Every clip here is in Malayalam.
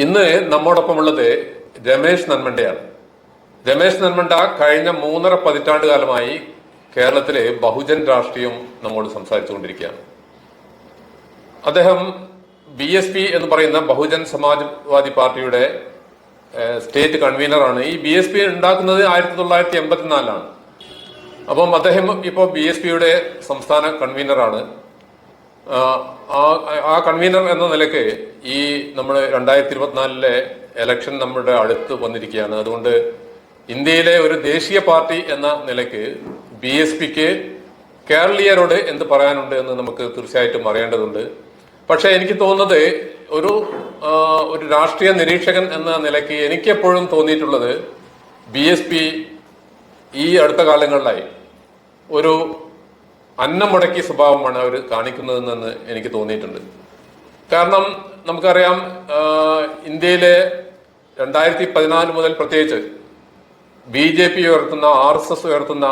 ഇന്ന് നമ്മോടൊപ്പമുള്ളത് രമേശ് നന്മണ്ടയാണ്. രമേശ് നന്മണ്ട കഴിഞ്ഞ മൂന്നര പതിറ്റാണ്ട് കാലമായി കേരളത്തിലെ ബഹുജൻ രാഷ്ട്രീയം നമ്മോട് സംസാരിച്ചുകൊണ്ടിരിക്കുകയാണ്. അദ്ദേഹം ബി എസ് പി എന്ന് പറയുന്ന ബഹുജൻ സമാജ്വാദി പാർട്ടിയുടെ സ്റ്റേറ്റ് കൺവീനറാണ്. ഈ ബി എസ് പി ഉണ്ടാക്കുന്നത് ആയിരത്തി തൊള്ളായിരത്തി എൺപത്തിനാലിലാണ് അപ്പം അദ്ദേഹം ഇപ്പോൾ ബി എസ് പിയുടെ സംസ്ഥാന കൺവീനറാണ്. ആ, കൺവീനർ എന്ന നിലയ്ക്ക് ഈ നമ്മൾ രണ്ടായിരത്തി ഇരുപത്തിനാലിലെ എലക്ഷൻ നമ്മുടെ അടുത്ത് വന്നിരിക്കുകയാണ്. അതുകൊണ്ട് ഇന്ത്യയിലെ ഒരു ദേശീയ പാർട്ടി എന്ന നിലയ്ക്ക് ബി എസ് പിക്ക് കേരളീയരോട് എന്ത് പറയാനുണ്ട് എന്ന് നമുക്ക് തീർച്ചയായിട്ടും അറിയേണ്ടതുണ്ട്. പക്ഷെ എനിക്ക് തോന്നുന്നത് ഒരു ഒരു രാഷ്ട്രീയ നിരീക്ഷകൻ എന്ന നിലയ്ക്ക് എനിക്കെപ്പോഴും തോന്നിയിട്ടുള്ളത് ബി എസ് പി ഈ അടുത്ത കാലങ്ങളിലായി ഒരു അന്നം മുടക്കിയ സ്വഭാവമാണ് അവർ കാണിക്കുന്നതെന്ന് എനിക്ക് തോന്നിയിട്ടുണ്ട്. കാരണം നമുക്കറിയാം ഇന്ത്യയിലെ രണ്ടായിരത്തി പതിനാല് മുതൽ പ്രത്യേകിച്ച് ബി ജെ പി ഉയർത്തുന്ന ആർ എസ് എസ് ഉയർത്തുന്ന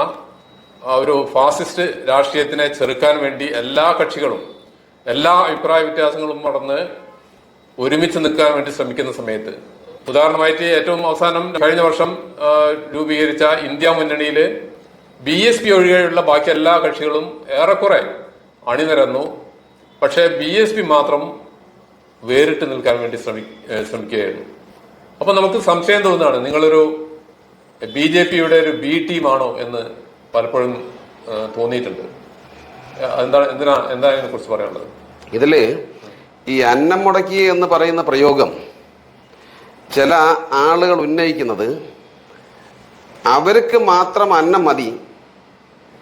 ഒരു ഫാസിസ്റ്റ് രാഷ്ട്രീയത്തിനെ ചെറുക്കാൻ വേണ്ടി എല്ലാ കക്ഷികളും എല്ലാ അഭിപ്രായ വ്യത്യാസങ്ങളും നടന്ന് ഒരുമിച്ച് നിൽക്കാൻ വേണ്ടി ശ്രമിക്കുന്ന സമയത്ത്. ഉദാഹരണമായിട്ട് ഏറ്റവും അവസാനം കഴിഞ്ഞ വർഷം രൂപീകരിച്ച ഇന്ത്യ മുന്നണിയിൽ ബി എസ് പി ഒഴികെയുള്ള ബാക്കി എല്ലാ കക്ഷികളും ഏറെക്കുറെ അണിനിരന്നു. പക്ഷേ ബി എസ് പി മാത്രം വേറിട്ട് നിൽക്കാൻ വേണ്ടി ശ്രമി ശ്രമിക്കുകയായിരുന്നു. അപ്പം നമുക്ക് സംശയം തോന്നുന്നതാണ് നിങ്ങളൊരു ബി ജെ പിയുടെ ഒരു ബി ടീമാണോ എന്ന് പലപ്പോഴും തോന്നിയിട്ടുണ്ട്. എന്താണ് എന്തിനാ എന്താ ഇതിനെ കുറിച്ച് പറയാനുള്ളത്? ഇതിൽ ഈ അന്നം മുടക്കി എന്ന് പറയുന്ന പ്രയോഗം ചില ആളുകൾ ഉന്നയിക്കുന്നത് അവർക്ക് മാത്രം അന്നം മതി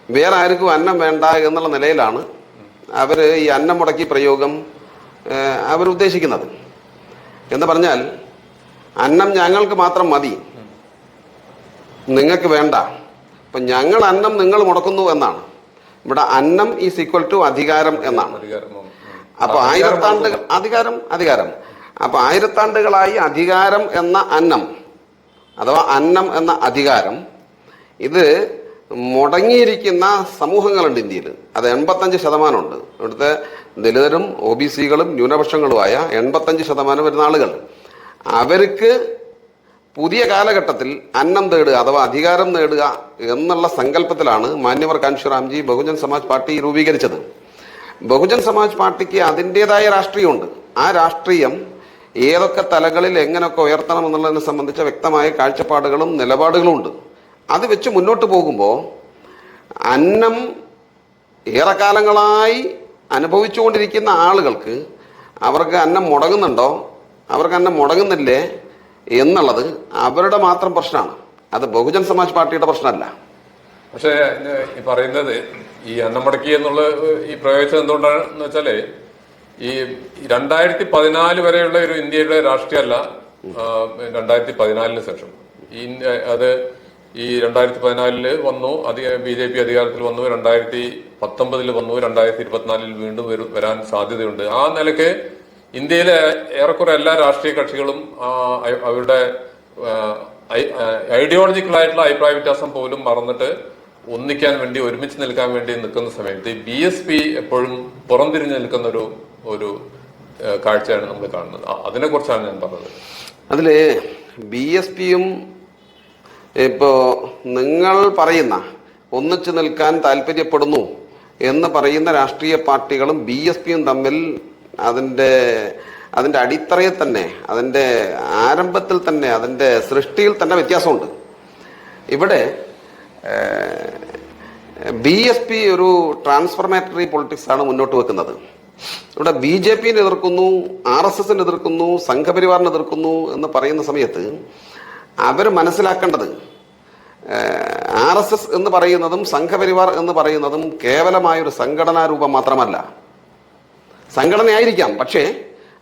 വേറെ ആർക്കും അന്നം വേണ്ട എന്നുള്ള നിലയിലാണ് അവർ ഈ അന്നം മുടക്കി പ്രയോഗം അവർ ഉദ്ദേശിക്കുന്നത് എന്ന് പറഞ്ഞാൽ അന്നം ഞങ്ങൾക്ക് മാത്രം മതി. നിങ്ങൾക്ക് വേണ്ട. അപ്പം ഞങ്ങൾ അന്നം നിങ്ങൾ മുടക്കുന്നു എന്നാണ്. ഇവിടെ അന്നം ഈസ് ഈക്വൽ ടു അധികാരം എന്നാണ്. അപ്പൊ ആയിരത്താണ്ടുകൾ അധികാരം അധികാരം. അപ്പൊ ആയിരത്താണ്ടുകളായി അധികാരം എന്ന അന്നം അഥവാ അന്നം എന്ന അധികാരം ഇത് മുടങ്ങിയിരിക്കുന്ന സമൂഹങ്ങളുണ്ട് ഇന്ത്യയിൽ. അത് എൺപത്തഞ്ച് ശതമാനമുണ്ട്. ഇവിടുത്തെ ദലിതരും ഒ ബി സികളും ന്യൂനപക്ഷങ്ങളുമായ എൺപത്തഞ്ച് ശതമാനം വരുന്ന ആളുകൾ. അവർക്ക് പുതിയ കാലഘട്ടത്തിൽ അന്നം തേടുക അഥവാ അധികാരം നേടുക എന്നുള്ള സങ്കല്പത്തിലാണ് മാന്യവർ കാൻഷിറാംജി ബഹുജൻ സമാജ് പാർട്ടി രൂപീകരിച്ചത്. ബഹുജൻ സമാജ് പാർട്ടിക്ക് അതിന്റെതായ രാഷ്ട്രീയമുണ്ട്. ആ രാഷ്ട്രീയം ഏതൊക്കെ തലങ്ങളിൽ എങ്ങനെയൊക്കെ ഉയർത്തണം എന്നുള്ളതിനെ സംബന്ധിച്ച വ്യക്തമായ കാഴ്ചപ്പാടുകളും നിലപാടുകളും ഉണ്ട് അത് വെച്ച് മുന്നോട്ട് പോകുമ്പോൾ അന്നം ഏറെക്കാലങ്ങളായി അനുഭവിച്ചുകൊണ്ടിരിക്കുന്ന ആളുകൾക്ക് അവർക്ക് അന്നം മുടങ്ങുന്നുണ്ടോ? അവർക്ക് അന്നം മുടങ്ങുന്നില്ലേ എന്നുള്ളത് അവരുടെ മാത്രം പ്രശ്നമാണ്. അത് ബഹുജൻ സമാജ് പാർട്ടിയുടെ പ്രശ്നമല്ല. പക്ഷേ ഈ പറയുന്നത് ഈ അന്നം മുടക്കി എന്നുള്ള ഈ പ്രയോഗിച്ചത് എന്തുകൊണ്ടാണെന്ന് വെച്ചാൽ ഈ രണ്ടായിരത്തി പതിനാല് വരെയുള്ള ഒരു ഇന്ത്യയുടെ രാഷ്ട്രീയമല്ല രണ്ടായിരത്തി പതിനാലിന് ശേഷം. അത് ഈ രണ്ടായിരത്തി പതിനാലിൽ വന്നു. അധിക ബി ജെ പി അധികാരത്തിൽ വന്നു. രണ്ടായിരത്തി പത്തൊമ്പതിൽ വന്നു. രണ്ടായിരത്തി ഇരുപത്തിനാലിൽ വീണ്ടും വരാൻ സാധ്യതയുണ്ട്. ആ നിലയ്ക്ക് ഇന്ത്യയിലെ ഏറെക്കുറെ എല്ലാ രാഷ്ട്രീയ കക്ഷികളും അവരുടെ ഐഡിയോളജിക്കലായിട്ടുള്ള അഭിപ്രായ വ്യത്യാസം പോലും മറന്നിട്ട് ഒന്നിക്കാൻ വേണ്ടി ഒരുമിച്ച് നിൽക്കാൻ വേണ്ടി നിൽക്കുന്ന സമയത്ത് ബി എസ് പി എപ്പോഴും പുറംതിരിഞ്ഞ് നിൽക്കുന്ന ഒരു ഒരു കാഴ്ചയാണ് നമ്മൾ കാണുന്നത്. അതിനെക്കുറിച്ചാണ് ഞാൻ പറഞ്ഞത്. അതിൽ ബി എസ് പിയും ഇപ്പോൾ നിങ്ങൾ പറയുന്ന ഒന്നിച്ചു നിൽക്കാൻ താല്പര്യപ്പെടുന്നു എന്ന് പറയുന്ന രാഷ്ട്രീയ പാർട്ടികളും ബി എസ് പിയും തമ്മിൽ അതിന്റെ അതിന്റെ അടിത്തറയിൽ തന്നെ അതിന്റെ ആരംഭത്തിൽ തന്നെ അതിന്റെ സൃഷ്ടിയിൽ തന്നെ വ്യത്യാസമുണ്ട്. ഇവിടെ ബി എസ് പി ഒരു ട്രാൻസ്ഫർമേറ്ററി പൊളിറ്റിക്സാണ് മുന്നോട്ട് വെക്കുന്നത്. ഇവിടെ ബി ജെ പിനെ എതിർക്കുന്നു ആർ എസ് എസിനെ എതിർക്കുന്നു സംഘപരിവാറിനെ എതിർക്കുന്നു എന്ന് പറയുന്ന സമയത്ത് അവർ മനസ്സിലാക്കേണ്ടത് ആർ എസ് എസ് എന്ന് പറയുന്നതും സംഘപരിവാർ എന്ന് പറയുന്നതും കേവലമായൊരു സംഘടനാ രൂപം മാത്രമല്ല. സംഘടനയായിരിക്കാം പക്ഷേ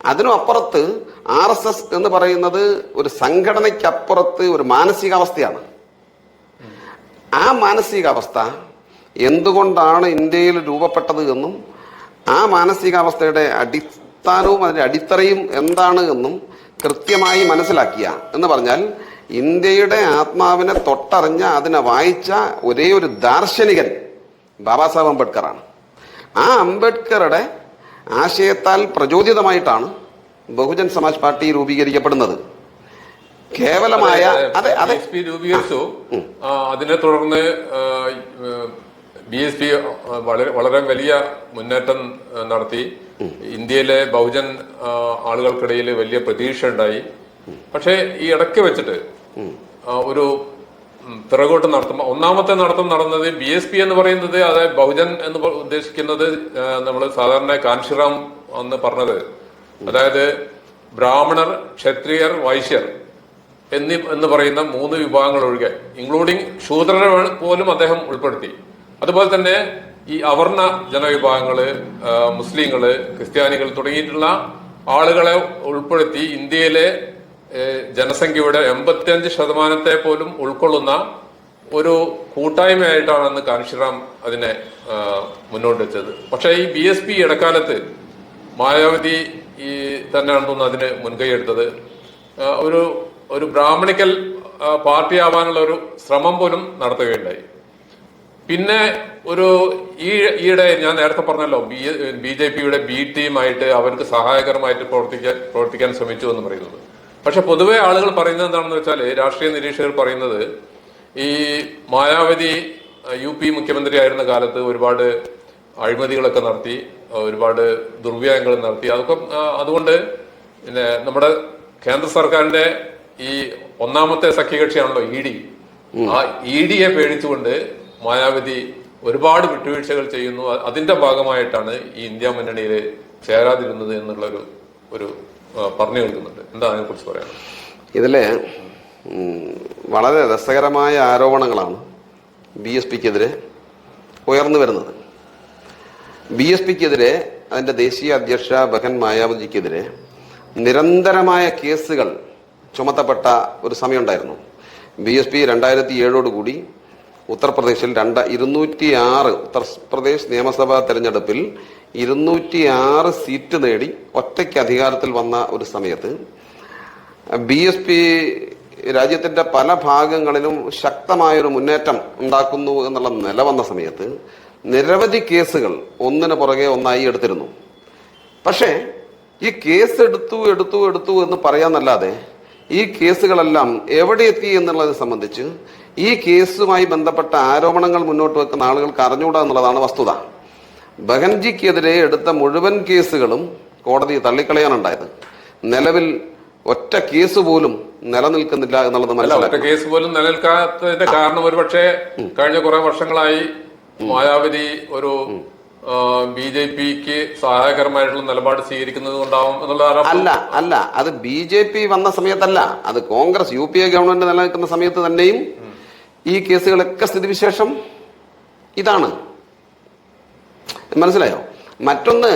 അതിനും അപ്പുറത്ത് ആർ എസ് എസ് എന്ന് പറയുന്നത് ഒരു സംഘടനയ്ക്കപ്പുറത്ത് ഒരു മാനസികാവസ്ഥയാണ്. ആ മാനസികാവസ്ഥ എന്തുകൊണ്ടാണ് ഇന്ത്യയിൽ രൂപപ്പെട്ടത് എന്നും ആ മാനസികാവസ്ഥയുടെ അടിസ്ഥാനവും അതിന്റെ അടിത്തറയും എന്താണ് എന്നും കൃത്യമായി മനസ്സിലാക്കിയ എന്ന് പറഞ്ഞാൽ ഇന്ത്യയുടെ ആത്മാവിനെ തൊട്ടറിഞ്ഞ അതിനെ വായിച്ച ഒരേ ഒരു ദാർശനികൻ ബാബാ സാഹേബ് അംബേദ്കറാണ്. ആ അംബേദ്കറുടെ ആശയത്താൽ പ്രചോദിതമായിട്ടാണ് ബഹുജൻ സമാജ് പാർട്ടി രൂപീകരിക്കപ്പെടുന്നത്. കേവലമായ അതെ അതെ രൂപീകരിച്ചു. അതിനെ തുടർന്ന് ബി എസ് പി വളരെ വളരെ വലിയ മുന്നേറ്റം നടത്തി. ഇന്ത്യയിലെ ബഹുജൻ ആളുകൾക്കിടയിൽ വലിയ പ്രതീക്ഷ ഉണ്ടായി പക്ഷേ ഈ ഇടയ്ക്ക് വെച്ചിട്ട് ഒരു പിറകോട്ട് നടത്തും ഒന്നാമത്തെ നടത്തം നടന്നത് ബി എസ് പി എന്ന് പറയുന്നത് അതായത് ബഹുജൻ എന്ന് ഉദ്ദേശിക്കുന്നത് നമ്മൾ സാധാരണ കാൻഷിറാം എന്ന് പറഞ്ഞത്. അതായത് ബ്രാഹ്മണർ ക്ഷത്രിയർ വൈശ്യർ എന്നീ എന്ന് പറയുന്ന മൂന്ന് വിഭാഗങ്ങൾ ഒഴികെ ഇൻക്ലൂഡിങ് ശൂദ്രരെ പോലും അദ്ദേഹം ഉൾപ്പെടുത്തി. അതുപോലെ തന്നെ ഈ അവർണ ജനവിഭാഗങ്ങൾ മുസ്ലിങ്ങൾ ക്രിസ്ത്യാനികൾ തുടങ്ങിയിട്ടുള്ള ആളുകളെ ഉൾപ്പെടുത്തി ഇന്ത്യയിലെ ജനസംഖ്യയുടെ എൺപത്തിയഞ്ച് ശതമാനത്തെ പോലും ഉൾക്കൊള്ളുന്ന ഒരു കൂട്ടായ്മയായിട്ടാണ് അന്ന് കാൻഷിറാം അതിനെ മുന്നോട്ട് വെച്ചത്. പക്ഷേ ഈ ബി എസ് പി ഇടക്കാലത്ത് മായാവതി ഈ തന്നെയാണെന്ന് തോന്നുന്നു അതിന് മുൻകൈ എടുത്തത്. ഒരു ഒരു ബ്രാഹ്മണിക്കൽ പാർട്ടി ആവാനുള്ള ഒരു ശ്രമം പോലും നടത്തുകയുണ്ടായി. പിന്നെ ഒരു ഈ ഈയിടെ ഞാൻ നേരത്തെ പറഞ്ഞല്ലോ ബി ബി ജെ പിയുടെ ബി ടീമായിട്ട് അവർക്ക് സഹായകരമായിട്ട് പ്രവർത്തിക്കാൻ പ്രവർത്തിക്കാൻ ശ്രമിച്ചു എന്ന് പറയുന്നത്. പക്ഷെ പൊതുവെ ആളുകൾ പറയുന്നത് എന്താണെന്ന് വെച്ചാൽ രാഷ്ട്രീയ നിരീക്ഷകർ പറയുന്നത് ഈ മായാവതി യു പി മുഖ്യമന്ത്രി ആയിരുന്ന കാലത്ത് ഒരുപാട് അഴിമതികളൊക്കെ നടത്തി ഒരുപാട് ദുർവ്യായങ്ങൾ നടത്തി. അതൊക്കെ അതുകൊണ്ട് പിന്നെ നമ്മുടെ കേന്ദ്ര സർക്കാരിന്റെ ഈ ഒന്നാമത്തെ സഖ്യകക്ഷിയാണല്ലോ ഇ ഡി. ആ ഇ ഡിയെ പേടിച്ചുകൊണ്ട് മായാവതി ഒരുപാട് വിട്ടുവീഴ്ചകൾ ചെയ്യുന്നു. അതിന്റെ ഭാഗമായിട്ടാണ് ഈ ഇന്ത്യ മുന്നണിയിൽ ചേരാതിരുന്നത് എന്നുള്ള ഒരു പറഞ്ഞു കേൾക്കുന്നുണ്ട് എന്താ അതിനെ കുറിച്ച് പറയാൻ ഇതിൽ വളരെ രസകരമായ ആരോപണങ്ങളാണ് ബി എസ് പിക്കെതിരെ ഉയർന്നു വരുന്നത്. ബി എസ് പിക്കെതിരെ അതിന്റെ ദേശീയ അധ്യക്ഷ ബഹൻ മായാവതിക്കെതിരെ നിരന്തരമായ കേസുകൾ ചുമത്തപ്പെട്ട ഒരു സമയമുണ്ടായിരുന്നു. ബി എസ് പി രണ്ടായിരത്തി ഏഴോടുകൂടി ഉത്തർപ്രദേശിൽ രണ്ട് ഇരുന്നൂറ്റി ആറ് ഉത്തർപ്രദേശ് നിയമസഭാ തെരഞ്ഞെടുപ്പിൽ ഇരുന്നൂറ്റി ആറ് സീറ്റ് നേടി ഒറ്റയ്ക്ക് അധികാരത്തിൽ വന്ന ഒരു സമയത്ത് ബി എസ് പി രാജ്യത്തിന്റെ പല ഭാഗങ്ങളിലും ശക്തമായൊരു മുന്നേറ്റം ഉണ്ടാക്കുന്നു എന്നുള്ള നില വന്ന സമയത്ത് നിരവധി കേസുകൾ ഒന്നിന് പുറകെ ഒന്നായി എടുത്തിരുന്നു. പക്ഷേ ഈ കേസ് എടുത്തു എടുത്തു എടുത്തു എന്ന് പറയാന്നല്ലാതെ ഈ കേസുകളെല്ലാം എവിടെ എത്തി എന്നുള്ളത് സംബന്ധിച്ച് ഈ കേസുമായി ബന്ധപ്പെട്ട ആരോപണങ്ങൾ മുന്നോട്ട് വെക്കുന്ന ആളുകൾക്ക് അറിഞ്ഞുകൂടാ എന്നുള്ളതാണ് വസ്തുത. ബഹൻജിക്കെതിരെ എടുത്ത മുഴുവൻ കേസുകളും കോടതി തള്ളിക്കളയാനുണ്ടായത്. നിലവിൽ ഒറ്റ കേസ് പോലും നിലനിൽക്കുന്നില്ല എന്നുള്ളത് മനസ്സിലാക്കി ഒറ്റ കേസ് പോലും നിലനിൽക്കാത്തതിന്റെ കാരണം ഒരുപക്ഷെ കഴിഞ്ഞ കുറെ വർഷങ്ങളായി മായാവതി ഒരു ബി ജെ പിക്ക് സഹായകരമായിട്ടുള്ള നിലപാട് സ്വീകരിക്കുന്നത് കൊണ്ടാവും എന്നുള്ള അല്ല അല്ല. അത് ബി ജെ പി വന്ന സമയത്തല്ല. അത് Congress U P A government നിലനിൽക്കുന്ന സമയത്ത് തന്നെയും ഈ കേസുകളൊക്കെ സ്ഥിതിവിശേഷം ഇതാണ്. മനസ്സിലായോ? മറ്റൊന്ന്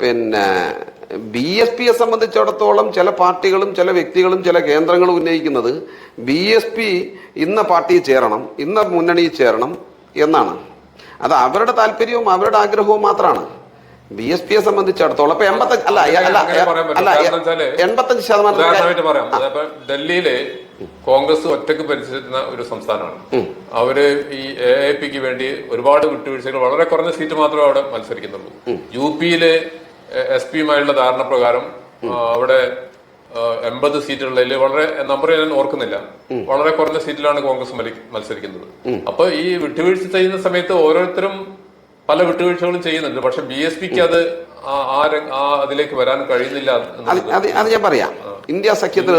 പിന്നെ ബി എസ് പിയെ സംബന്ധിച്ചിടത്തോളം ചില പാർട്ടികളും ചില വ്യക്തികളും ചില കേന്ദ്രങ്ങളും ഉന്നയിക്കുന്നത് ബി എസ് പി ഇന്ന പാർട്ടിയിൽ ചേരണം ഇന്ന മുന്നണിയിൽ ചേരണം എന്നാണ്. അത് അവരുടെ താല്പര്യവും അവരുടെ ആഗ്രഹവും മാത്രമാണ്. ബി എസ് പിയെ സംബന്ധിച്ചിടത്തോളം ഇപ്പൊ എൺപത്തഞ്ച് അല്ല അല്ല എൺപത്തഞ്ച് ശതമാനം ഡൽഹിയിൽ കോൺഗ്രസ് ഒറ്റയ്ക്ക് ഭരിച്ചിരുന്ന ഒരു സംസ്ഥാനമാണ്. അവർ ഈ എ എ പിക്ക് വേണ്ടി ഒരുപാട് വിട്ടുവീഴ്ചകൾ വളരെ കുറഞ്ഞ സീറ്റ് മാത്രമേ അവിടെ മത്സരിക്കുന്നുള്ളൂ. യു പിയിലെ എസ് പിയുമായുള്ള ധാരണ പ്രകാരം അവിടെ എൺപത് സീറ്റുകളിൽ വളരെ നമ്പർ ഞാൻ ഓർക്കുന്നില്ല. വളരെ കുറഞ്ഞ സീറ്റിലാണ് കോൺഗ്രസ് മത്സരിക്കുന്നത്. അപ്പൊ ഈ വിട്ടുവീഴ്ച ചെയ്യുന്ന സമയത്ത് ഓരോരുത്തരും പല വിട്ടുവീഴ്ചകളും ചെയ്യുന്നുണ്ട്. പക്ഷെ ബി എസ് പിക്ക് അത് അതിലേക്ക് വരാൻ കഴിയുന്നില്ല അത് ഞാൻ പറയാം. ഇന്ത്യ സഖ്യത്തിൽ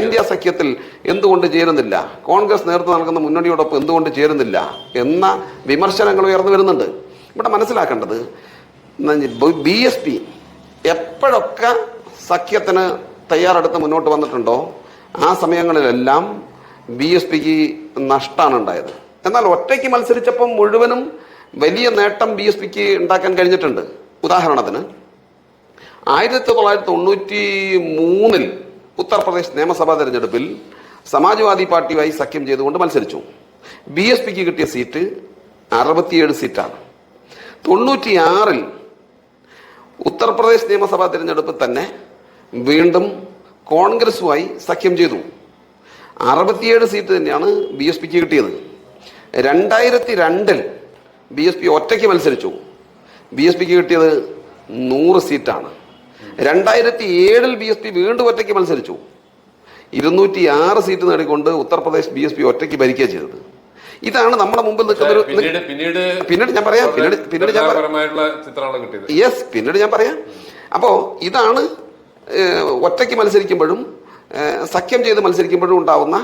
ഇന്ത്യ സഖ്യത്തിൽ. എന്തുകൊണ്ട് ചേരുന്നില്ല? കോൺഗ്രസ് നേതൃത്വം നൽകുന്ന മുന്നണിയോടൊപ്പം എന്തുകൊണ്ട് ചേരുന്നില്ല എന്ന വിമർശനങ്ങൾ ഉയർന്നു വരുന്നുണ്ട്. ഇവിടെ മനസ്സിലാക്കേണ്ടത് ബി എസ് പി എപ്പോഴൊക്കെ സഖ്യത്തിന് തയ്യാറെടുത്ത് മുന്നോട്ട് വന്നിട്ടുണ്ടോ ആ സമയങ്ങളിലെല്ലാം ബി എസ് പിക്ക് നഷ്ടമാണ് ഉണ്ടായത്. എന്നാൽ ഒറ്റയ്ക്ക് മത്സരിച്ചപ്പം മുഴുവനും വലിയ നേട്ടം ബി എസ് പിക്ക് ഉണ്ടാക്കാൻ കഴിഞ്ഞിട്ടുണ്ട്. ഉദാഹരണത്തിന് ആയിരത്തി തൊള്ളായിരത്തി തൊണ്ണൂറ്റി മൂന്നിൽ ഉത്തർപ്രദേശ് നിയമസഭാ തെരഞ്ഞെടുപ്പിൽ സമാജ്വാദി പാർട്ടിയുമായി സഖ്യം ചെയ്തുകൊണ്ട് മത്സരിച്ചു. ബി എസ് പിക്ക് കിട്ടിയ സീറ്റ് അറുപത്തിയേഴ് സീറ്റാണ്. തൊണ്ണൂറ്റിയാറിൽ ഉത്തർപ്രദേശ് നിയമസഭാ തെരഞ്ഞെടുപ്പിൽ തന്നെ വീണ്ടും കോൺഗ്രസുമായി സഖ്യം ചെയ്തു. അറുപത്തിയേഴ് സീറ്റ് തന്നെയാണ് ബി എസ് പിക്ക് കിട്ടിയത്. രണ്ടായിരത്തി രണ്ടിൽ ബി എസ് പി ഒറ്റയ്ക്ക് മത്സരിച്ചു. ബി എസ് പിക്ക് കിട്ടിയത് നൂറ് സീറ്റാണ്. രണ്ടായിരത്തി ഏഴിൽ ബി എസ് പി വീണ്ടും ഒറ്റയ്ക്ക് മത്സരിച്ചു. ഇരുന്നൂറ്റി ആറ് സീറ്റ് നേടിക്കൊണ്ട് ഉത്തർപ്രദേശ് ബി എസ് പി ഒറ്റയ്ക്ക് ഭരിക്കുക ചെയ്തത്. ഇതാണ് നമ്മുടെ മുമ്പിൽ നിൽക്കുന്ന ഒരു പിന്നീട് പിന്നീട് ഞാൻ പറയാം. പിന്നീട് പിന്നീട് ഞാൻ യെസ് പിന്നീട് ഞാൻ പറയാം. അപ്പോൾ ഇതാണ് ഒറ്റയ്ക്ക് മത്സരിക്കുമ്പോഴും സഖ്യം ചെയ്ത് മത്സരിക്കുമ്പോഴും ഉണ്ടാവുന്ന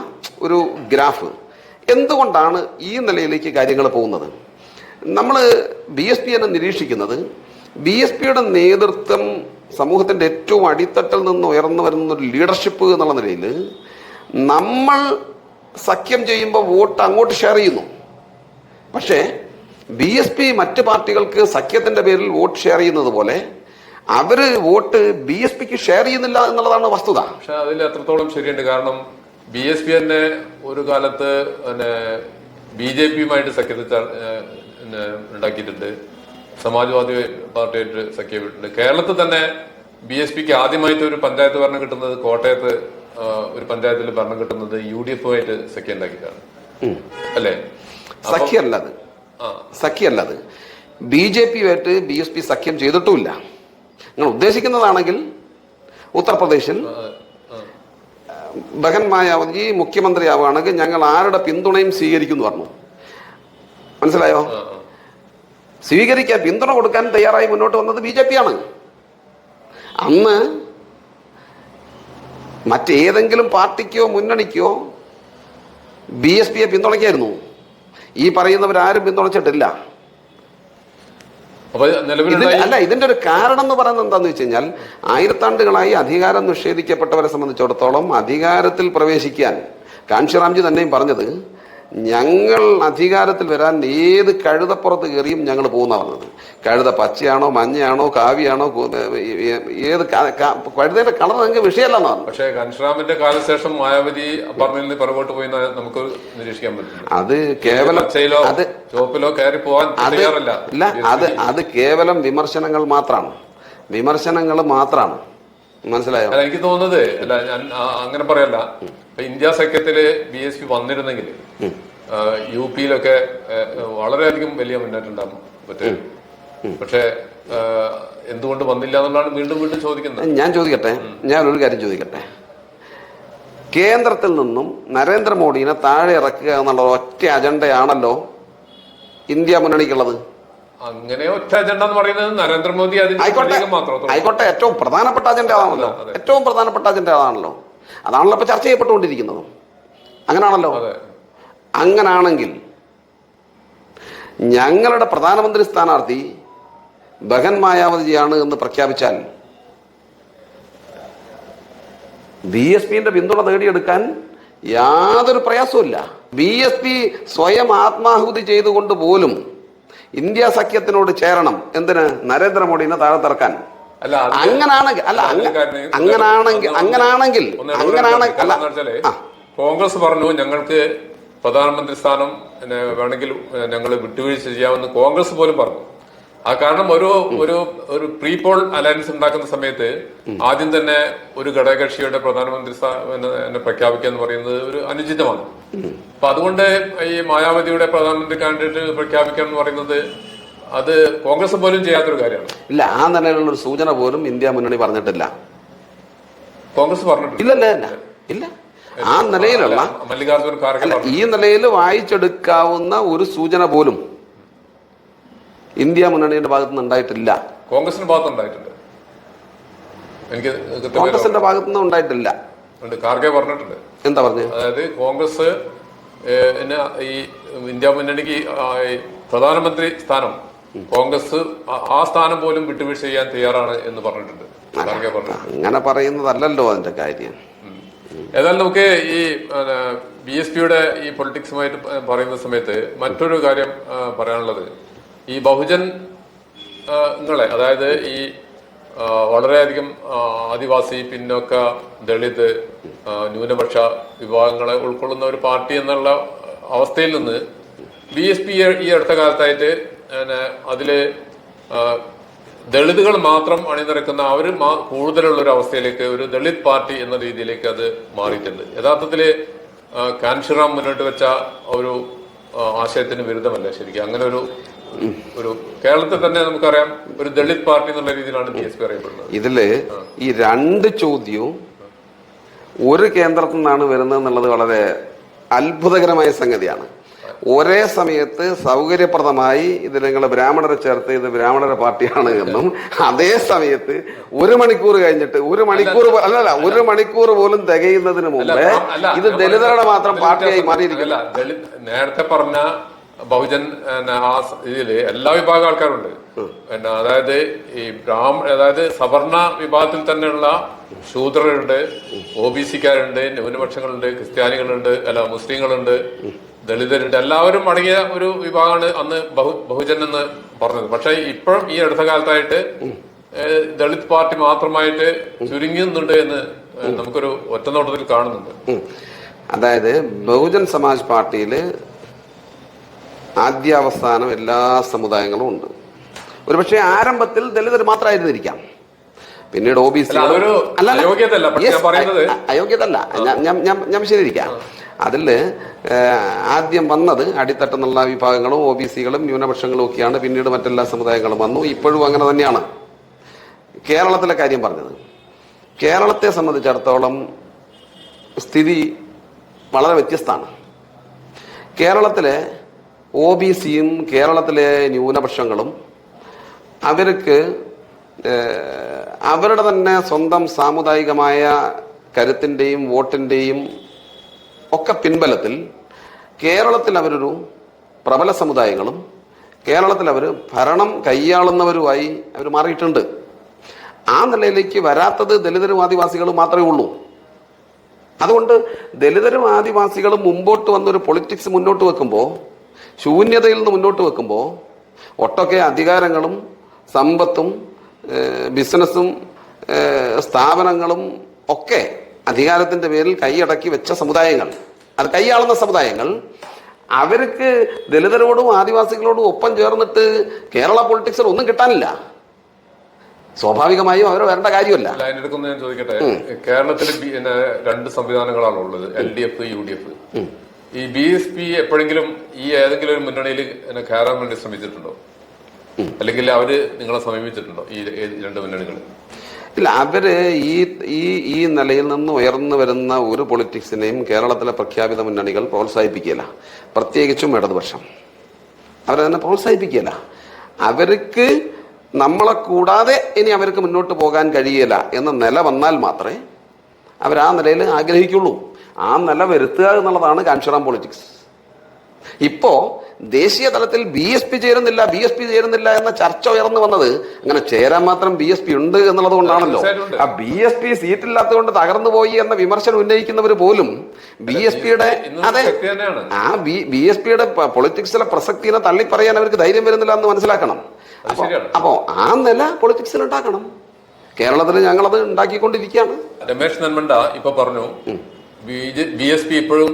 ഒരു ഗ്രാഫ്. എന്തുകൊണ്ടാണ് ഈ നിലയിലേക്ക് കാര്യങ്ങൾ പോകുന്നത്? നമ്മൾ ബി എസ് പി എന്നെ നിരീക്ഷിക്കുന്നത് ബി എസ് പിയുടെ നേതൃത്വം സമൂഹത്തിന്റെ ഏറ്റവും അടിത്തട്ടിൽ നിന്ന് ഉയർന്നു വരുന്ന ഒരു ലീഡർഷിപ്പ് എന്നുള്ള നിലയിൽ നമ്മൾ സഖ്യം ചെയ്യുമ്പോൾ വോട്ട് അങ്ങോട്ട് ഷെയർ ചെയ്യുന്നു. പക്ഷേ ബി എസ് പി മറ്റ് പാർട്ടികൾക്ക് സഖ്യത്തിന്റെ പേരിൽ വോട്ട് ഷെയർ ചെയ്യുന്നത് പോലെ അവർ വോട്ട് ബി എസ് പിക്ക് ഷെയർ ചെയ്യുന്നില്ല എന്നുള്ളതാണ് വസ്തുത. പക്ഷെ അതിൽ എത്രത്തോളം ശരിയുണ്ട്? കാരണം ബി എസ് പി തന്നെ ഒരു കാലത്ത് ബി ജെ പിയുമായിട്ട് സഖ്യത്തിൽ പിന്നെ ഉണ്ടാക്കിയിട്ടുണ്ട്. സമാജ്വാദി പാർട്ടിയായിട്ട് സഖ്യപ്പെട്ടിട്ടുണ്ട് കേരളത്തിൽ തന്നെ ബി എസ് പിക്ക് ആദ്യമായിട്ട് ഒരു പഞ്ചായത്ത് ഭരണം കിട്ടുന്നത് കോട്ടയത്ത് ഒരു പഞ്ചായത്തിൽ ഭരണം കിട്ടുന്നത് യു ഡി എഫുമായിട്ട് സഖ്യം ഉണ്ടാക്കിയിട്ടാണ്. അല്ലേ? സഖ്യമല്ല അത് ആ. അത് ബി ജെ പിയുമായിട്ട് ബി എസ് പി സഖ്യം ചെയ്തിട്ടുമില്ല. നിങ്ങൾ ഉദ്ദേശിക്കുന്നതാണെങ്കിൽ ഉത്തർപ്രദേശിൽ. ബഹൻ മായാവതി മുഖ്യമന്ത്രിയാവുകയാണെങ്കിൽ ഞങ്ങൾ ആരുടെ പിന്തുണയും സ്വീകരിക്കുന്നു പറഞ്ഞു. മനസ്സിലായോ. സ്വീകരിക്കാൻ പിന്തുണ കൊടുക്കാൻ തയ്യാറായി മുന്നോട്ട് വന്നത് ബി ജെ പി ആണ്. അന്ന് മറ്റേതെങ്കിലും പാർട്ടിക്കോ മുന്നണിക്കോ ബി എസ് പിയെ പിന്തുണയ്ക്കായിരുന്നു. ഈ പറയുന്നവരാരും പിന്തുണച്ചിട്ടില്ല. അല്ല ഇതിന്റെ ഒരു കാരണം എന്ന് പറയുന്നത് എന്താന്ന് വെച്ച് കഴിഞ്ഞാൽ ആയിരത്താണ്ടുകളായി അധികാരം നിഷേധിക്കപ്പെട്ടവരെ സംബന്ധിച്ചിടത്തോളം അധികാരത്തിൽ പ്രവേശിക്കാൻ കാഞ്ചിറാംജി തന്നെയും പറഞ്ഞത് ഞങ്ങൾ അധികാരത്തിൽ വരാൻ ഏത് കഴുതപ്പുറത്ത് കയറിയും ഞങ്ങൾ പോകുന്ന പറഞ്ഞത് കഴുത പച്ചയാണോ മഞ്ഞയാണോ കാവിയാണോ ഏത് കഴുതയുടെ കളർ ഞങ്ങൾക്ക് വിഷയമല്ലെന്ന് പറഞ്ഞു പക്ഷേ ഘൻശ്രാമിന്റെ കാലശേഷം മായാവതി പറഞ്ഞു നിന്ന് പുറകോട്ട് പോയി നമുക്ക് നിരീക്ഷിക്കാൻ പറ്റും അത് കേവലം അത് ചുവപ്പിലോ കയറി പോവാൻ തയ്യാറല്ല. ഇല്ല അത് അത് കേവലം വിമർശനങ്ങൾ മാത്രമാണ്. വിമർശനങ്ങൾ മാത്രമാണ്. മനസ്സിലായോ? അല്ല എനിക്ക് തോന്നുന്നത് അല്ല ഞാൻ അങ്ങനെ പറയല്ല ഇന്ത്യ സഖ്യത്തിൽ ബി എസ് പി വന്നിരുന്നെങ്കിൽ യു പിയിലൊക്കെ വളരെയധികം വലിയ മുന്നേറ്റം ഉണ്ടാകും പറ്റും പക്ഷെ എന്തുകൊണ്ട് വന്നില്ല എന്നുള്ളതാണ് വീണ്ടും വീണ്ടും ചോദിക്കുന്നത്. ഞാൻ ചോദിക്കട്ടെ? ഞാൻ ഒരു കാര്യം ചോദിക്കട്ടെ? കേന്ദ്രത്തിൽ നിന്നും നരേന്ദ്രമോദിനെ താഴെ ഇറക്കുക എന്നുള്ള ഒറ്റ അജണ്ടയാണല്ലോ ഇന്ത്യ മുന്നണിക്കുള്ളത്. അങ്ങനെ ഒറ്റ അജണ്ട എന്ന് പറയുന്നത് നരേന്ദ്രമോദി അതിന്റെ മാത്രം ആയിക്കോട്ടെ. ഏറ്റവും പ്രധാനപ്പെട്ട അജണ്ട അതാണല്ലോ ഏറ്റവും പ്രധാനപ്പെട്ട അജണ്ട അതാണല്ലോ അതാണല്ലോ ഇപ്പൊ ചർച്ച ചെയ്യപ്പെട്ടുകൊണ്ടിരിക്കുന്നത്. അങ്ങനാണല്ലോ. അങ്ങനാണെങ്കിൽ ഞങ്ങളുടെ പ്രധാനമന്ത്രി സ്ഥാനാർത്ഥി ബഹൻ മായാവതിയാണ് എന്ന് പ്രഖ്യാപിച്ചാൽ ബി എസ് പിന്റെ പിന്തുണ നേടിയെടുക്കാൻ യാതൊരു പ്രയാസവുമില്ല. ബി എസ് പി സ്വയം ആത്മാഹുതി ചെയ്തുകൊണ്ട് പോലും ഇന്ത്യ സഖ്യത്തിനോട് ചേരണം. എന്തിന്? നരേന്ദ്രമോദിനെ താഴെ തിറക്കാൻ. അല്ല അത് അങ്ങനാണെങ്കിൽ അല്ല അങ്ങനാണെങ്കിൽ അങ്ങനാണെങ്കിൽ അങ്ങനാണെങ്കിൽ അല്ല കോൺഗ്രസ് പറഞ്ഞു ഞങ്ങൾക്ക് പ്രധാനമന്ത്രി സ്ഥാനം വേണമെങ്കിൽ ഞങ്ങൾ വിട്ടുവീഴ്ച ചെയ്യാമെന്ന് കോൺഗ്രസ് പോലും പറഞ്ഞു. ആ കാരണം ഒരു ഒരു ഒരു പ്രീ പോൾ അലയൻസ് ഉണ്ടാക്കുന്ന സമയത്ത് ആദ്യം തന്നെ ഒരു ഘടകകക്ഷിയുടെ പ്രധാനമന്ത്രി പ്രഖ്യാപിക്കുക എന്ന് പറയുന്നത് ഒരു അനുചിതമാണ്. അപ്പൊ അതുകൊണ്ട് ഈ മായാവതിയുടെ പ്രധാനമന്ത്രി കാൻഡിഡേറ്റ് പ്രഖ്യാപിക്കുക എന്ന് പറയുന്നത് അത് കോൺഗ്രസ് പോലും ചെയ്യാത്തൊരു കാര്യമാണ്. ഇല്ല ആ നിലയിലുള്ള ഒരു സൂചന പോലും ഇന്ത്യ മുന്നണി പറഞ്ഞിട്ടില്ല. കോൺഗ്രസ് പറഞ്ഞിട്ടില്ല. ഇല്ല ഇല്ല ഇല്ല ആ നിലയിലുള്ള മല്ലികാർജുൻ ഈ നിലയിൽ വായിച്ചെടുക്കാവുന്ന ഒരു സൂചന പോലും ഇന്ത്യ മുന്നണിയുടെ ഭാഗത്തു നിന്ന് ഉണ്ടായിട്ടില്ല. ഭാഗത്ത് ഉണ്ടായിട്ടുണ്ട്. എനിക്ക് കോൺഗ്രസിന്റെ ഭാഗത്തു നിന്ന് ഉണ്ടായിട്ടില്ല. ഉണ്ട്. ഖാർഗെ പറഞ്ഞിട്ടുണ്ട്. എന്താ പറഞ്ഞു? അതായത് കോൺഗ്രസ് ഈ ഇന്ത്യ മുന്നണിക്ക് പ്രധാനമന്ത്രി സ്ഥാനം കോൺഗ്രസ് ആ- സ്ഥാനം പോലും വിട്ടുവീഴ്ച ചെയ്യാൻ തയ്യാറാണ് എന്ന് പറഞ്ഞിട്ടുണ്ട്. അങ്ങനെ പറയുന്നതല്ലല്ലോ അതിന്റെ കാര്യം. ഏതായാലും നമുക്ക് ഈ ബി എസ് പിയുടെ ഈ പൊളിറ്റിക്സുമായിട്ട് പറയുന്ന സമയത്ത് മറ്റൊരു കാര്യം പറയാനുള്ളത് ഈ ബഹുജൻ ങ്ങളെ അതായത് ഈ വളരെയധികം ആദിവാസി പിന്നോക്ക ദളിത് ന്യൂനപക്ഷ വിഭാഗങ്ങളെ ഉൾക്കൊള്ളുന്ന ഒരു പാർട്ടി എന്നുള്ള അവസ്ഥയിൽ നിന്ന് ബി എസ് പി ഈ അടുത്ത കാലത്തായിട്ട് അതിൽ ദളിതുകൾ മാത്രം അണിനിരക്കുന്ന അവർ കൂടുതലുള്ള ഒരു അവസ്ഥയിലേക്ക് ഒരു ദളിത് പാർട്ടി എന്ന രീതിയിലേക്ക് അത് മാറിയിട്ടുണ്ട്. യഥാർത്ഥത്തിൽ കാൻഷിറാം മുന്നോട്ട് വെച്ച ഒരു ആശയത്തിന് വിരുദ്ധമല്ല ശരിക്കും. അങ്ങനെ ഒരു ഒരു കേരളത്തിൽ തന്നെ നമുക്കറിയാം ഒരു ദളിത് പാർട്ടി എന്നുള്ള രീതിയിലാണ് ബി എസ് പി അറിയപ്പെടുന്നത്. ഇതിൽ ഈ രണ്ട് ചോദ്യവും ഒരു കേന്ദ്രത്തിൽ നിന്നാണ് വരുന്നത് എന്നുള്ളത് വളരെ അത്ഭുതകരമായ സംഗതിയാണ്. ഒരേ സമയത്ത് സൗകര്യപ്രദമായി ഇത് നിങ്ങൾ ബ്രാഹ്മണരെ ചേർത്ത് ഇത് ബ്രാഹ്മണരെ പാർട്ടിയാണ് എന്നും അതേ സമയത്ത് ഒരു മണിക്കൂർ കഴിഞ്ഞിട്ട് ഒരു മണിക്കൂർ അല്ലല്ല ഒരു മണിക്കൂർ പോലും തികയുന്നതിന് മുമ്പേ ഇത് ദലിതരുടെ മാത്രം പാർട്ടിയായി മാറിയിരിക്കില്ല നേരത്തെ പറഞ്ഞ ബഹുജൻ ആ ഇതിൽ ഇതിൽ എല്ലാ വിഭാഗം ആൾക്കാരുണ്ട്. പിന്നെ അതായത് ഈ ബ്രാഹ്മ അതായത് സവർണ വിഭാഗത്തിൽ തന്നെയുള്ള ശൂദ്രരുണ്ട് ഒ ബി സിക്കാരുണ്ട് ന്യൂനപക്ഷങ്ങളുണ്ട് ക്രിസ്ത്യാനികളുണ്ട് അല്ല മുസ്ലിങ്ങളുണ്ട് ദളിതരുണ്ട്. എല്ലാവരും അടങ്ങിയ ഒരു വിഭാഗമാണ് അന്ന് ബഹു ബഹുജൻ എന്ന് പറഞ്ഞത്. പക്ഷെ ഇപ്പോഴും ഈ അടുത്ത കാലത്തായിട്ട് ദളിത് പാർട്ടി മാത്രമായിട്ട് ചുരുങ്ങുന്നുണ്ട് എന്ന് നമുക്കൊരു ഒറ്റനോട്ടത്തിൽ കാണുന്നുണ്ട്. അതായത് ബഹുജൻ സമാജ് പാർട്ടിയിൽ ആദ്യാവസാനം എല്ലാ സമുദായങ്ങളും ഉണ്ട്. ഒരുപക്ഷെ ആരംഭത്തിൽ ദലിതർ മാത്രമായിരുന്നിരിക്കാം. പിന്നീട് ഒ ബി സി അയോഗ്യതല്ല ഞാൻ- വിശദീകരിക്കാം. അതിൽ ആദ്യം വന്നത് അടിത്തട്ടെന്നുള്ള വിഭാഗങ്ങളും ഒ ബി സികളും ന്യൂനപക്ഷങ്ങളും ഒക്കെയാണ്. പിന്നീട് മറ്റെല്ലാ സമുദായങ്ങളും വന്നു. ഇപ്പോഴും അങ്ങനെ തന്നെയാണ്. കേരളത്തിലെ കാര്യം പറഞ്ഞത്. കേരളത്തെ സംബന്ധിച്ചിടത്തോളം സ്ഥിതി വളരെ വ്യത്യസ്തമാണ്. കേരളത്തിലെ ഒ ബി സിയും കേരളത്തിലെ ന്യൂനപക്ഷങ്ങളും അവർക്ക് അവരുടെ തന്നെ സ്വന്തം സാമുദായികമായ കരുത്തിന്റെയും വോട്ടിന്റെയും ഒക്കെ പിൻബലത്തിൽ കേരളത്തിൽ അവരൊരു പ്രബല സമുദായങ്ങളും കേരളത്തിൽ അവർ ഭരണം കൈയാളുന്നവരുമായി അവർ മാറിയിട്ടുണ്ട്. ആ നിലയിലേക്ക് വരാത്തത് ദലിതരും ആദിവാസികളും മാത്രമേ ഉള്ളൂ. അതുകൊണ്ട് ദലിതരും ആദിവാസികളും മുമ്പോട്ട് വന്നൊരു പൊളിറ്റിക്സ് മുന്നോട്ട് വെക്കുമ്പോൾ ശൂന്യതയിൽ നിന്ന് മുന്നോട്ട് വെക്കുമ്പോൾ ഒട്ടൊക്കെ അധികാരങ്ങളും സമ്പത്തും ബിസിനസ്സും സ്ഥാപനങ്ങളും ഒക്കെ അധികാരത്തിന്റെ പേരിൽ കൈയടക്കി വെച്ച സമുദായങ്ങൾ. അത് കൈയാളുന്ന സമുദായങ്ങൾ. അവർക്ക് ദലിതരോടും ആദിവാസികളോടും ഒപ്പം ചേർന്നിട്ട് കേരള പൊളിറ്റിക്സിൽ ഒന്നും കിട്ടാനില്ല. സ്വാഭാവികമായും അവർ വരേണ്ട കാര്യമല്ല. ചോദിക്കട്ടെ? കേരളത്തിൽ രണ്ട് സംവിധാനങ്ങളാണ് ഉള്ളത് L D F U D F. ഈ ബി എസ് പി എപ്പോഴെങ്കിലും ഈ ഏതെങ്കിലും ഒരു മുന്നണിയിൽ കയറാൻ വേണ്ടി ശ്രമിച്ചിട്ടുണ്ടോ? അല്ലെങ്കിൽ അവർ നിങ്ങളെ സമീപിച്ചിട്ടുണ്ടോ ഈ രണ്ട് മുന്നണികൾ? ഇല്ല അവർ ഈ ഈ ഈ നിലയിൽ നിന്ന് ഉയർന്നു വരുന്ന ഒരു പൊളിറ്റിക്സിനെയും കേരളത്തിലെ പ്രഖ്യാപിത മുന്നണികൾ പ്രോത്സാഹിപ്പിക്കുകയില്ല. പ്രത്യേകിച്ചും ഇടതുപക്ഷം. അവരതിനെ പ്രോത്സാഹിപ്പിക്കുകയില്ല. അവർക്ക് നമ്മളെ കൂടാതെ ഇനി അവർക്ക് മുന്നോട്ട് പോകാൻ കഴിയില്ല എന്ന നില വന്നാൽ മാത്രമേ അവർ ആ നിലയിൽ ആഗ്രഹിക്കുള്ളൂ. ആ നില വരുത്തുക എന്നുള്ളതാണ് കാൻഷറാം പൊളിറ്റിക്സ് ഇപ്പോ ദേശീയ തലത്തിൽ ബി എസ് പി ചേരുന്നില്ല ബി എസ് പി ചേരുന്നില്ല എന്ന ചർച്ച ഉയർന്നു വന്നത് അങ്ങനെ ചേരാൻ മാത്രം ബി എസ് പി ഉണ്ട് എന്നുള്ളത് കൊണ്ടാണല്ലോ. ആ ബി എസ് പി സീറ്റില്ലാത്തത് കൊണ്ട് തകർന്നു പോയി എന്ന വിമർശനം ഉന്നയിക്കുന്നവർ പോലും ബി എസ് പിയുടെ അതെ ആ ബി ബി എസ് പിയുടെ പൊളിറ്റിക്സിലെ പ്രസക്തിനെ തള്ളിപ്പറയാൻ അവർക്ക് ധൈര്യം വരുന്നില്ല എന്ന് മനസ്സിലാക്കണം. അപ്പോ ആ നില പൊളിറ്റിക്സിൽ ഉണ്ടാക്കണം. കേരളത്തിൽ ഞങ്ങളത് ഉണ്ടാക്കിക്കൊണ്ടിരിക്കുകയാണ്. രമേശ് നന്മണ്ട ഇപ്പൊ പറഞ്ഞു ബി എസ് പി ഇപ്പോഴും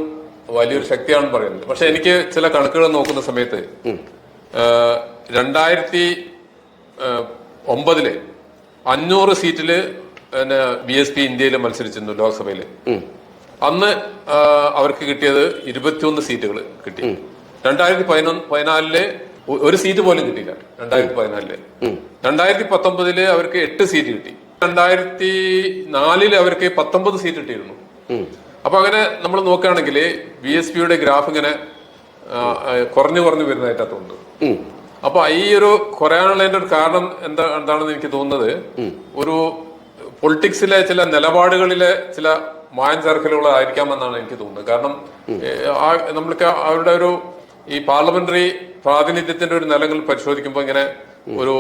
വലിയൊരു ശക്തിയാണെന്ന് പറയുന്നത് പക്ഷെ എനിക്ക് ചില കണക്കുകൾ നോക്കുന്ന സമയത്ത് രണ്ടായിരത്തി ഒമ്പതിൽ അഞ്ഞൂറ് സീറ്റിൽ പിന്നെ ബി എസ് പി ഇന്ത്യയിൽ മത്സരിച്ചിരുന്നു ലോക്സഭയിൽ. അന്ന് അവർക്ക് കിട്ടിയത് ഇരുപത്തിയൊന്ന് സീറ്റുകൾ കിട്ടി. രണ്ടായിരത്തി പതിനൊന്ന് പതിനാലിൽ ഒരു സീറ്റ് പോലും കിട്ടിയില്ല. രണ്ടായിരത്തി പതിനാലിൽ. രണ്ടായിരത്തി പത്തൊമ്പതിൽ അവർക്ക് എട്ട് സീറ്റ് കിട്ടി. രണ്ടായിരത്തി നാലിൽ അവർക്ക് പത്തൊമ്പത് സീറ്റ് കിട്ടിയിരുന്നു. അപ്പൊ അങ്ങനെ നമ്മൾ നോക്കുകയാണെങ്കിൽ ബി എസ് പിയുടെ ഗ്രാഫ് ഇങ്ങനെ കുറഞ്ഞു കുറഞ്ഞു വരുന്നതായിട്ടാ. അപ്പൊ ഈ ഒരു കുറയാനുള്ളതിന്റെ ഒരു കാരണം എന്താ എന്താണെന്ന് എനിക്ക് തോന്നുന്നത് ഒരു പൊളിറ്റിക്സിലെ ചില നിലപാടുകളിലെ ചില മായം ചേർക്കലുകളായിരിക്കാമെന്നാണ് എനിക്ക് തോന്നുന്നത്. കാരണം നമ്മൾക്ക് അവരുടെ ഒരു ഈ പാർലമെന്ററി പ്രാതിനിധ്യത്തിന്റെ ഒരു നിലങ്ങൾ പരിശോധിക്കുമ്പോൾ ഇങ്ങനെ ഒരു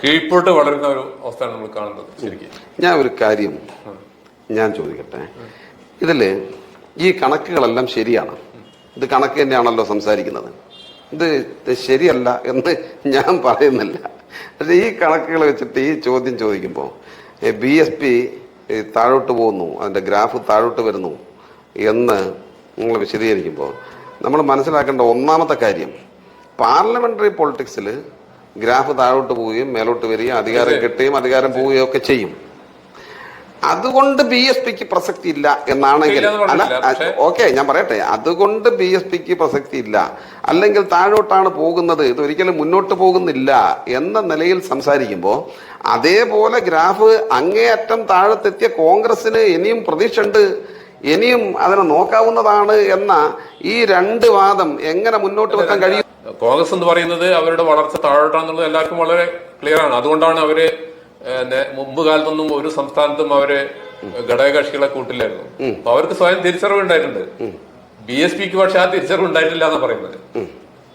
കീഴ്പോട്ട് വളരുന്ന ഒരു അവസ്ഥയാണ് നമ്മൾ കാണുന്നത്. ശരിക്കും. ഞാൻ ഒരു കാര്യം ഞാൻ ചോദിക്കട്ടെ? ഇതിൽ ഈ കണക്കുകളെല്ലാം ശരിയാണ്. ഇത് കണക്ക് തന്നെയാണല്ലോ സംസാരിക്കുന്നത്. ഇത് ശരിയല്ല എന്ന് ഞാൻ പറയുന്നില്ല. പക്ഷേ ഈ കണക്കുകൾ വെച്ചിട്ട് ഈ ചോദ്യം ചോദിക്കുമ്പോൾ ബി എസ് പി താഴോട്ട് പോകുന്നു അതിന്റെ ഗ്രാഫ് താഴോട്ട് വരുന്നു എന്ന് നിങ്ങൾ വിശദീകരിക്കുമ്പോൾ നമ്മൾ മനസ്സിലാക്കേണ്ട ഒന്നാമത്തെ കാര്യം പാർലമെന്ററി പൊളിറ്റിക്സിൽ ഗ്രാഫ് താഴോട്ട് പോവുകയും മേലോട്ട് വരികയും അധികാരം കിട്ടുകയും അധികാരം പോവുകയും ഒക്കെ ചെയ്യും. അതുകൊണ്ട് ബി എസ് പിക്ക് പ്രസക്തി ഇല്ല എന്നാണെങ്കിൽ അല്ല ഓക്കെ ഞാൻ പറയട്ടെ. അതുകൊണ്ട് ബി എസ് പിക്ക് പ്രസക്തി ഇല്ല അല്ലെങ്കിൽ താഴോട്ടാണ് പോകുന്നത്. ഇത് ഒരിക്കലും മുന്നോട്ട് പോകുന്നില്ല എന്ന നിലയിൽ സംസാരിക്കുമ്പോൾ അതേപോലെ ഗ്രാഫ് അങ്ങേയറ്റം താഴത്തെത്തിയ കോൺഗ്രസിന് ഇനിയും പ്രതീക്ഷയുണ്ട്. ഇനിയും അതിനെ നോക്കാവുന്നതാണ് എന്ന ഈ രണ്ട് വാദം എങ്ങനെ മുന്നോട്ട് വെക്കാൻ കഴിയും? കോൺഗ്രസ് എന്ന് പറയുന്നത് അവരുടെ വളർച്ച താഴോട്ടാന്നുള്ളത് എല്ലാവർക്കും വളരെ ക്ലിയർ ആണ്. അതുകൊണ്ടാണ് അവർ മുമ്പ് കാലത്തൊന്നും ഒരു സംസ്ഥാനത്തും അവർ ഘടകകക്ഷികളെ കൂട്ടില്ലായിരുന്നു. അപ്പൊ അവർക്ക് സ്വയം തിരിച്ചറിവ് ഉണ്ടായിട്ടുണ്ട്. ബി എസ് പിക്ക് പക്ഷെ ആ തിരിച്ചറിവ് ഉണ്ടായിട്ടില്ല എന്നാ പറയുന്നത്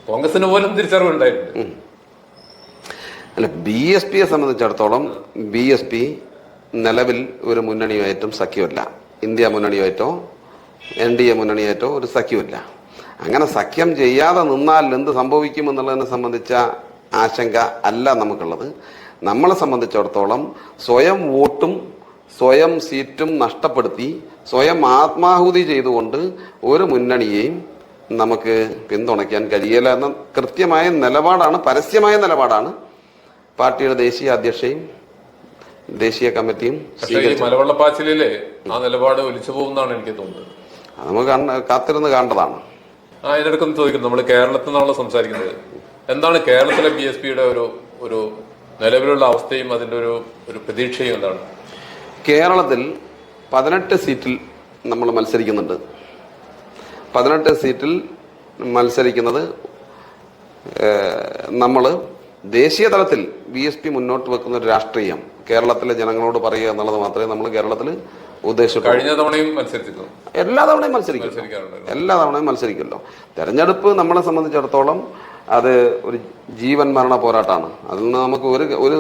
കോൺഗ്രസിന് പോലും തിരിച്ചറിവ് ഉണ്ടായിട്ടുണ്ട്. അല്ല ബി എസ് പിയെ സംബന്ധിച്ചിടത്തോളം ബി എസ് പി നിലവിൽ ഒരു മുന്നണിയുമായിട്ടും സഖ്യമല്ല. ഇന്ത്യ മുന്നണിയായിട്ടോ എൻ ഡി എ മുന്നണിയായിട്ടോ ഒരു സഖ്യമല്ല. അങ്ങനെ സഖ്യം ചെയ്യാതെ നിന്നാൽ എന്ത് സംഭവിക്കുമെന്നുള്ളതിനെ സംബന്ധിച്ച ആശങ്ക അല്ല നമുക്കുള്ളത്. നമ്മളെ സംബന്ധിച്ചിടത്തോളം സ്വയം വോട്ടും സ്വയം സീറ്റും നഷ്ടപ്പെടുത്തി സ്വയം ആത്മാഹുതി ചെയ്തുകൊണ്ട് ഒരു മുന്നണിയെയും നമുക്ക് പിന്തുണയ്ക്കാൻ കഴിയില്ല എന്ന കൃത്യമായ നിലപാടാണ് പരസ്യമായ നിലപാടാണ് പാർട്ടിയുടെ ദേശീയ അധ്യക്ഷയും ദേശീയ കമ്മിറ്റിയും മലവെള്ളപ്പാച്ചിലെ ആ നിലപാട് ഒലിച്ചു പോകുന്നതാണ് എനിക്ക് തോന്നുന്നത്. നമുക്ക് കാത്തിരുന്ന് കാണേണ്ടതാണ് ആ ഇതിനടക്കം ചോദിക്കുന്നു. നമ്മൾ കേരളത്തിൽ നിന്നാണല്ലോ സംസാരിക്കുന്നത്. എന്താണ് കേരളത്തിലെ ബി എസ് പിയുടെ ഒരു ഒരു നിലവിലുള്ള അവസ്ഥയും അതിന്റെ ഒരു ഒരു പ്രതീക്ഷയും എന്താണ്? കേരളത്തിൽ പതിനെട്ട് സീറ്റിൽ നമ്മൾ മത്സരിക്കുന്നുണ്ട്. പതിനെട്ട് സീറ്റിൽ മത്സരിക്കുന്നത് നമ്മൾ ദേശീയ തലത്തിൽ ബി എസ് പി മുന്നോട്ട് വെക്കുന്ന ഒരു രാഷ്ട്രീയം കേരളത്തിലെ ജനങ്ങളോട് പറയുക എന്നുള്ളത് മാത്രമേ നമ്മൾ കേരളത്തിൽ ഉദ്ദേശിച്ചു കഴിഞ്ഞ തവണയും മത്സരിച്ചിരുന്നു. എല്ലാ തവണയും മത്സരിക്കും. എല്ലാ തവണയും മത്സരിക്കുമല്ലോ. തെരഞ്ഞെടുപ്പ് നമ്മളെ സംബന്ധിച്ചിടത്തോളം അത് ഒരു ജീവൻ മരണ പോരാട്ടമാണ് അതിൽ നിന്ന് നമുക്ക് ഒരു ഒരു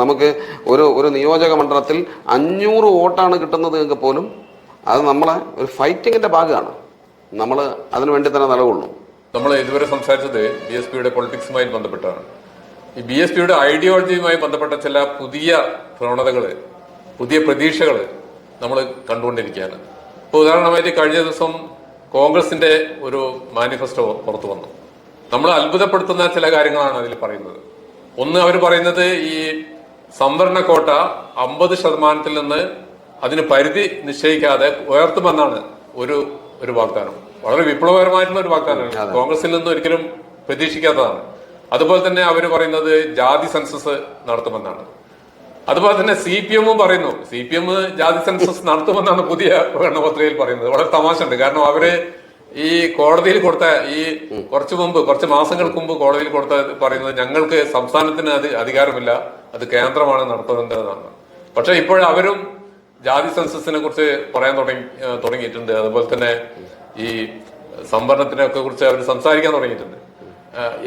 നമുക്ക് ഒരു ഒരു നിയോജക മണ്ഡലത്തിൽ അഞ്ഞൂറ് വോട്ടാണ് കിട്ടുന്നത് എങ്കിൽ പോലും അത് നമ്മളെ ഒരു ഫൈറ്റിങ്ങിന്റെ ഭാഗമാണ്. നമ്മൾ അതിനു വേണ്ടി തന്നെ നിലകൊള്ളും. നമ്മൾ ഇതുവരെ സംസാരിച്ചത് ബി എസ് പിയുടെ പൊളിറ്റിക്സുമായി ബന്ധപ്പെട്ടാണ്. ഈ ബി എസ് പിയുടെ ഐഡിയോളജിയുമായി ബന്ധപ്പെട്ട ചില പുതിയ പ്രവണതകൾ പുതിയ പ്രതീക്ഷകൾ നമ്മൾ കണ്ടുകൊണ്ടിരിക്കുകയാണ്. ഇപ്പോൾ ഉദാഹരണമായിട്ട് കഴിഞ്ഞ ദിവസം കോൺഗ്രസിന്റെ ഒരു മാനിഫെസ്റ്റോ പുറത്തു വന്നു. നമ്മൾ അത്ഭുതപ്പെടുത്തുന്ന ചില കാര്യങ്ങളാണ് അതിൽ പറയുന്നത്. ഒന്ന് അവർ പറയുന്നത് ഈ സംവരണ കോട്ട അമ്പത് ശതമാനത്തിൽ നിന്ന് അതിന് പരിധി നിശ്ചയിക്കാതെ ഉയർത്തുമെന്നാണ് ഒരു ഒരു വാഗ്ദാനം. വളരെ വിപ്ലവകരമായിട്ടുള്ള ഒരു വാഗ്ദാനമാണ്. കോൺഗ്രസിൽ നിന്ന് ഒരിക്കലും പ്രതീക്ഷിക്കാത്തതാണ്. അതുപോലെ തന്നെ അവർ പറയുന്നത് ജാതി സെൻസസ് നടത്തുമെന്നാണ്. അതുപോലെ തന്നെ സി പി എമ്മും പറയുന്നു. സി പി എം ജാതി സെൻസസ് നടത്തുമെന്നാണ് പുതിയ ഭരണപത്രികയിൽ പറയുന്നത്. വളരെ തമാശ ഉണ്ട് കാരണം അവർ ഈ കോടതിയിൽ കൊടുത്ത ഈ കുറച്ചു മുമ്പ് കുറച്ച് മാസങ്ങൾക്ക് മുമ്പ് കോടതിയിൽ കൊടുത്ത പറയുന്നത് ഞങ്ങൾക്ക് സംസ്ഥാനത്തിന് അത് അധികാരമില്ല അത് കേന്ദ്രമാണ് നടത്തുന്നതെന്നാണ് പക്ഷെ ഇപ്പോൾ അവരും ജാതി സെൻസസിനെ കുറിച്ച് പറയാൻ തുടങ്ങി തുടങ്ങിയിട്ടുണ്ട്. അതുപോലെ തന്നെ ഈ സംവരണത്തിനെ ഒക്കെ കുറിച്ച് അവർ സംസാരിക്കാൻ തുടങ്ങിയിട്ടുണ്ട്.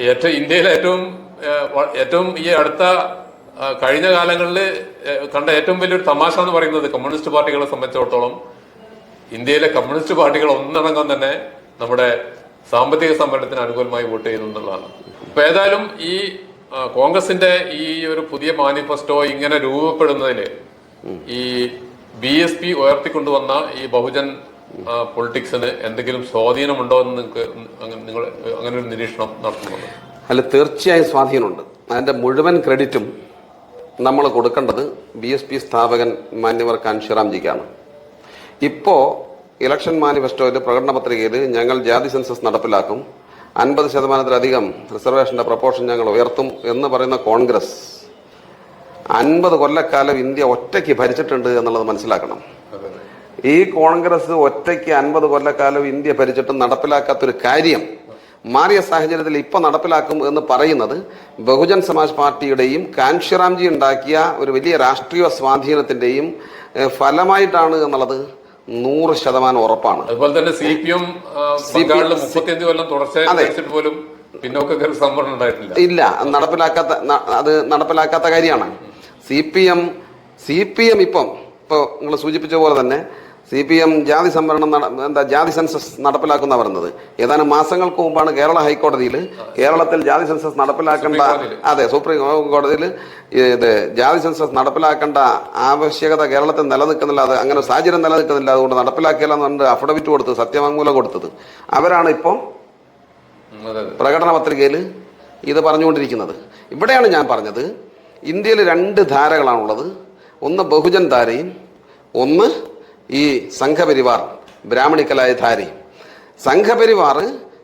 ഏറ്റവും ഇന്ത്യയിലെ ഏറ്റവും ഏറ്റവും ഈ അടുത്ത കഴിഞ്ഞ കാലങ്ങളിൽ കണ്ട ഏറ്റവും വലിയൊരു തമാശ എന്ന് പറയുന്നത് കമ്മ്യൂണിസ്റ്റ് പാർട്ടികളെ സംബന്ധിച്ചിടത്തോളം ഇന്ത്യയിലെ കമ്മ്യൂണിസ്റ്റ് പാർട്ടികൾ ഒന്നടങ്കം തന്നെ നമ്മുടെ സാമ്പത്തിക സംവരണത്തിന് അനുകൂലമായി വോട്ട് ചെയ്യുന്നു എന്നുള്ളതാണ്. ഇപ്പൊ ഏതായാലും ഈ കോൺഗ്രസിന്റെ ഈ ഒരു പുതിയ മാനിഫെസ്റ്റോ ഇങ്ങനെ രൂപപ്പെടുന്നതിൽ ഈ ബി എസ് പി ഉയർത്തിക്കൊണ്ടുവന്ന ഈ ബഹുജൻ പൊളിറ്റിക്സിന് എന്തെങ്കിലും സ്വാധീനമുണ്ടോ എന്ന് നിങ്ങൾക്ക് നിങ്ങൾ അങ്ങനെ ഒരു നിരീക്ഷണം നടത്തുന്നുണ്ട്? അല്ല തീർച്ചയായും സ്വാധീനമുണ്ട്. അതിന്റെ മുഴുവൻ ക്രെഡിറ്റും നമ്മൾ കൊടുക്കേണ്ടത് ബി എസ് പി സ്ഥാപകൻ മാന്യവർ കാൻഷിറാംജിക്കാണ് ഇപ്പോൾ ഇലക്ഷൻ മാനിഫെസ്റ്റോയിൽ പ്രകടന പത്രികയിൽ ഞങ്ങൾ ജാതി സെൻസസ് നടപ്പിലാക്കും. അൻപത് ശതമാനത്തിലധികം റിസർവേഷന്റെ പ്രപ്പോർഷൻ ഞങ്ങൾ ഉയർത്തും എന്ന് പറയുന്ന കോൺഗ്രസ് അൻപത് കൊല്ലക്കാലം ഇന്ത്യ ഒറ്റയ്ക്ക് ഭരിച്ചിട്ടുണ്ട് എന്നുള്ളത് മനസ്സിലാക്കണം. ഈ കോൺഗ്രസ് ഒറ്റയ്ക്ക് അൻപത് കൊല്ലക്കാലം ഇന്ത്യ ഭരിച്ചിട്ട് നടപ്പിലാക്കാത്തൊരു കാര്യം മാറിയ സാഹചര്യത്തിൽ ഇപ്പൊ നടപ്പിലാക്കും എന്ന് പറയുന്നത് ബഹുജൻ സമാജ് പാർട്ടിയുടെയും കാൻഷിറാംജി ഉണ്ടാക്കിയ ഒരു വലിയ രാഷ്ട്രീയ സ്വാധീനത്തിന്റെയും ഫലമായിട്ടാണ് എന്നുള്ളത് നൂറ് ശതമാനം ഉറപ്പാണ്. അതുപോലെ തന്നെ സി പി എം മുപ്പത്തിയഞ്ച് കൊല്ലം തുടർച്ചയായി അതെ. പോലും പിന്നോക്ക സംവരണം ഉണ്ടായിട്ടില്ല. ഇല്ല നടപ്പിലാക്കാത്ത അത് നടപ്പിലാക്കാത്ത കാര്യമാണ്. C P M C P M ഇപ്പം ഇപ്പോൾ നിങ്ങൾ സൂചിപ്പിച്ച പോലെ തന്നെ സി പി എം ജാതി സംവരണം നട- എന്താ ജാതി സെൻസസ് നടപ്പിലാക്കുന്ന പറഞ്ഞത്. ഏതാനും മാസങ്ങൾക്ക് മുമ്പാണ് കേരള ഹൈക്കോടതിയിൽ കേരളത്തിൽ ജാതി സെൻസസ് നടപ്പിലാക്കേണ്ട അതെ സുപ്രീം കോടതിയിൽ ഇത് ജാതി സെൻസസ് നടപ്പിലാക്കേണ്ട ആവശ്യകത കേരളത്തിൽ നിലനിൽക്കുന്നില്ല. അത് അങ്ങനെ സാഹചര്യം നിലനിൽക്കുന്നില്ല. അതുകൊണ്ട് നടപ്പിലാക്കിയാലെന്ന് പറഞ്ഞിട്ട് അഫിഡവിറ്റ് കൊടുത്ത് സത്യവാങ്മൂലം കൊടുത്തത്. അവരാണ് ഇപ്പം പ്രകടന പത്രികയിൽ ഇത് പറഞ്ഞുകൊണ്ടിരിക്കുന്നത്. ഇവിടെയാണ് ഞാൻ പറഞ്ഞത്. ഇന്ത്യയിൽ രണ്ട് ധാരകളാണുള്ളത്. ഒന്ന് ബഹുജൻ ധാരയും ഒന്ന് ഈ സംഘപരിവാർ ബ്രാഹ്മണിക്കലായ ധാരി സംഘപരിവാർ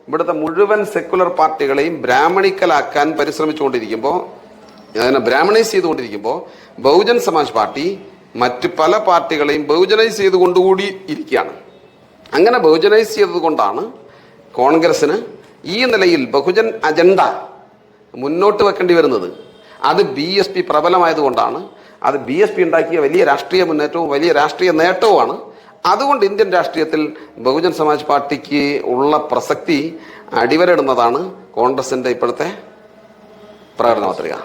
ഇവിടുത്തെ മുഴുവൻ സെക്കുലർ പാർട്ടികളെയും ബ്രാഹ്മണിക്കലാക്കാൻ പരിശ്രമിച്ചുകൊണ്ടിരിക്കുമ്പോൾ അതിനെ ബ്രാഹ്മണൈസ് ചെയ്തുകൊണ്ടിരിക്കുമ്പോൾ ബഹുജൻ സമാജ് പാർട്ടി മറ്റ് പല പാർട്ടികളെയും ബഹുജനൈസ് ചെയ്തുകൊണ്ടുകൂടി ഇരിക്കുകയാണ്. അങ്ങനെ ബഹുജനൈസ് ചെയ്തതുകൊണ്ടാണ് കോൺഗ്രസിന് ഈ നിലയിൽ ബഹുജൻ അജണ്ട മുന്നോട്ട് വെക്കേണ്ടി വരുന്നത്. അത് ബി എസ് പി പ്രബലമായതുകൊണ്ടാണ് അത് ബി എസ് പി ഉണ്ടാക്കിയ വലിയ രാഷ്ട്രീയ മുന്നേറ്റവും വലിയ രാഷ്ട്രീയ നേട്ടവുമാണ്. അതുകൊണ്ട് ഇന്ത്യൻ രാഷ്ട്രീയത്തിൽ ബഹുജൻ സമാജ് പാർട്ടിക്ക് ഉള്ള പ്രസക്തി അടിവരയിടുന്നതാണ് കോൺഗ്രസിന്റെ ഇപ്പോഴത്തെ പ്രകടന പത്രിക.